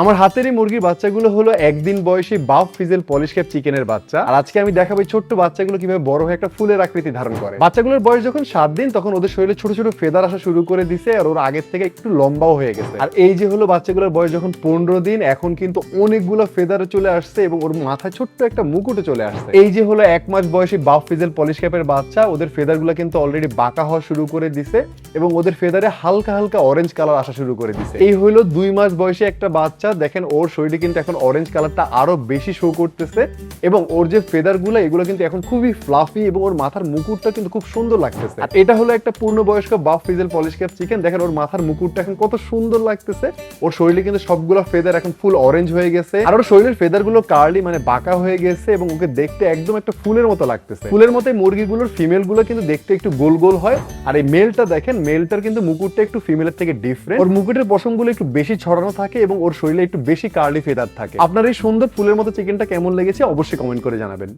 আমার হাতের এই মুরগির বাচ্চাগুলো হলো একদিন বয়সী বাফ ফিজেল পলিশ ক্যাপ চিকেনের বাচ্চা। আর আজকে আমি দেখাবো ছোট্ট বাচ্চাগুলো কীভাবে বড় হয়ে একটা ফুলের আকৃতি ধারণ করে। বাচ্চাগুলোর বয়স যখন সাত দিন, তখন ওদের শরীরে ছোট ছোট ফেদার আসা শুরু করে দিছে আর ওর আগের থেকে একটু লম্বাও হয়ে গেছে। আর এই যে হলো বাচ্চাগুলোর বয়স যখন পনেরো দিন, এখন কিন্তু অনেকগুলো ফেদারে চলে আসছে এবং ওর মাথায় ছোট্ট একটা মুকুটে চলে আসছে। এই যে হলো এক মাস বয়সী বাফ ফিজেল পলিশ ক্যাপের বাচ্চা, ওদের ফেদারগুলো কিন্তু অলরেডি বাঁকা হওয়া শুরু করে দিছে এবং ওদের ফেদারে হালকা হালকা অরেঞ্জ কালার আসা শুরু করে দিছে। এই হলো দুই মাস বয়সী একটা বাচ্চা দেখেন ওর শরীরে কিন্তু এখন অরেঞ্জ কালারটা আরও বেশি শো করতেছে এবং ওর যে ফেদারগুলো এগুলো কিন্তু এখন খুবই ফ্লাফি এবং ওর মাথার মুকুটটা কিন্তু খুব সুন্দর লাগতেছে। আর এটা হলো একটা পূর্ণবয়স্ক buff frizzle Polish cap chicken দেখেন ওর মাথার মুকুটটা এখন কত সুন্দর লাগতেছে। ওর শরীরে কিন্তু সবগুলো ফেদার এখন ফুল অরেঞ্জ হয়ে গেছে। আর ওর শরীরের ফেদারগুলো কার্লি মানে বাঁকা হয়ে গেছে এবং ওকে দেখতে একদম একটা ফুলের মতো লাগতেছে। ফুলের মতো মুরগিগুলোর ফিমেলগুলো কিন্তু দেখতে একটু গোল গোল হয়। আর এই মেলটা দেখেন মেলটার কিন্তু মুকুটটা একটু ফিমেলের থেকে ডিফারেন্ট ওর মুকুটের পশমগুলো একটু বেশি ছড়ানো থাকে এবং ওর একটু বেশি কার্লি ফেদার থাকে। আপনার এই সুন্দর ফুলের মতো চিকেনটা কেমন লেগেছে অবশ্যই কমেন্ট করে জানাবেন।